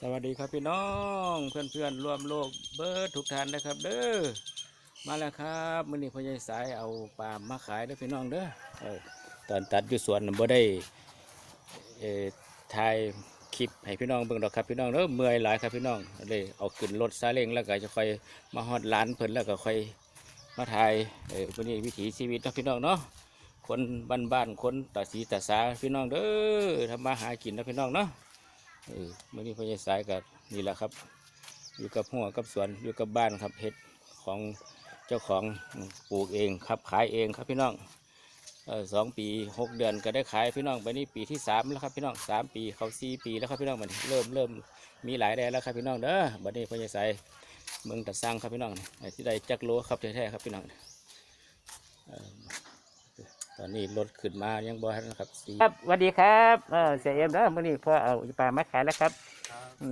สวัสดีครับพี่น้องเพื่อนเพื่อนๆร่วมโลกเบิร์ดทุกท่านนะครับ เด้อมาแล้วครับมื่อนี้พ่อใหญ่สายเอาปลามมาขายเด้อพี่น้องเด้อเออตอนตัดอยู่สวนบ่ได้เอ่อถ่ายคลิปให้พี่น้องเบิ่งดอกครับพี่น้องเด้อเมื่อยหลายครับพี่น้องเลยเอาขึ้นรถซาเล้งแล้วก็จะค่อยมาฮอดร้านเพิ่นแล้วก็ค่อยมาถ่ายเออวันนี้วิถีชีวิตนะพี่น้องเนาะคนบ้านๆคนตาสีตาสาพี่น้องเด้อทำมาหากินนะพี่น้องเนาะ เออมื่อนี้พ่อใหญ่สายกับนี่แหละครับ อยู่กับหัวกับสวนอยู่กับบ้านครับเห็ดของเจ้าของปลูกเองครับขายเองครับพี่น้องสองปีหกเดือนก็ได้ขายพี่น้องไปนี่ปีที่สามแล้วครับพี่น้องสามปีเขาสี่ปีแล้วครับพี่น้องมันเริ่มเริ่มมีหลายแดนแล้วครับพี่น้องเด้อบัดนี้พ่อใหญ่สายเมืองตะสร้างครับพี่น้องที่ได้จักโลครับแท้ๆครับพี่น้อง นนี้รถขึ้นมายังบ่ทันนะครับสี่ครับสวัสดีครับเออเสียเอ็มนะมื่อนี้พ่อเอาปลามาขายแล้วครับ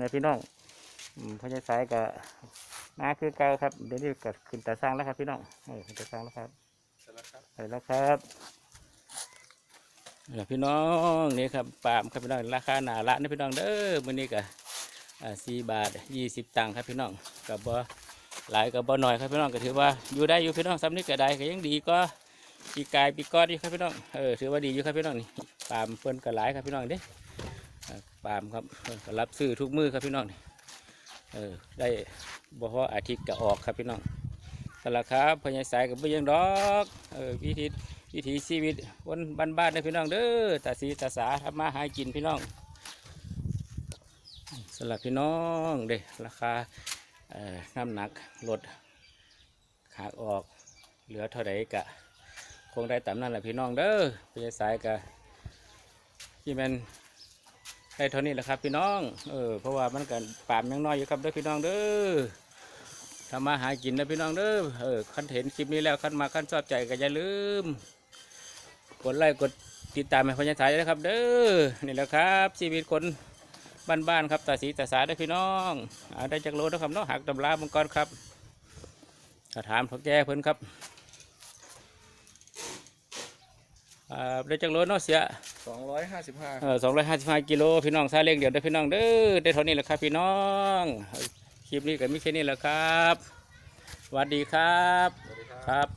นี่พี่น้องอืมพ่อจะสายกับนาคือเก่าครับเดี๋ยวนี้ก็ขึ้นตาสร้างแล้วครับ พี่น้องเออขึ้นตาสร้างแล้วครับใช่แล้วครับนี่พี่น้องนี่ครับปาล์มครับพี่น้องราคาหนาละนี่พี่น้องเด้อมื้อนี้ก็สี่บาทยี่สิบตังค์ครับพี่น้องกับบ่หลายกับบ่น้อยครับพี่น้องก็ถือว่าอยู่ได้อยู่พี่น้องซ้ำนี้ก็ได้ก็ยังดีก็ ปีกายปีกอนอยู่ครับพี่น้องเออถือว่าดีอยู่ครับพี่น้องนี่ปามเพิ่นก็หลายครับพี่น้องเด้ปามครับเพิ่นก็รับซื้อทุกมือครับพี่น้องนี่เออได้บ่พออาทิตย์ก็ออกครับพี่น้องแต่ละครับพญายสายกับบ่ยังดอกเออวิธีวิถีชีวิตวันบ้านๆนะพี่น้องเด้อตาสีตาสาทำมาหากินพี่น้องสำหรับพี่น้องเด้ราคาเอ่อน้ำหนักลดขาออก เหลือเท่าไหร่กะ คงได้ตามนั้นแหละพี่น้องเด้อพี่สายกะที่แมันได้เท่านี้แหละครับ พี่น้อง เออ เพราะว่ามันกันปามยังน้อยอยู่ครับเด้อพี่น้องเด้อทำมาหากินนะพี่น้องเด้อ เออคันเห็นคลิปนี้แล้วคันมาคันชอบใจก็อย่าลืม กดไลค์กดติดตามให้พญาสายนะครับ เด้อ นี่แหละครับ ชีวิตคนบ้านๆครับตาสีตาสาได้พี่น้องเอาได้จากโลนะครับเนาะหักตำรามังกรครับถาถามเขาแก่เพิ่นครับ อ่าได้จากโลเนาะเสียสองร้อยห้าสิบห้าเออสองร้อยห้าสิบห้ากิโลพี่น้องซาเล้งเดี๋ยวได้อพี่น้องเด้อได้เท่านี้แหละครับพี่น้องคลิปนี้ก็มีแค่นี้แหละครับสวัสดีครับ สวัสดีครับ ครับ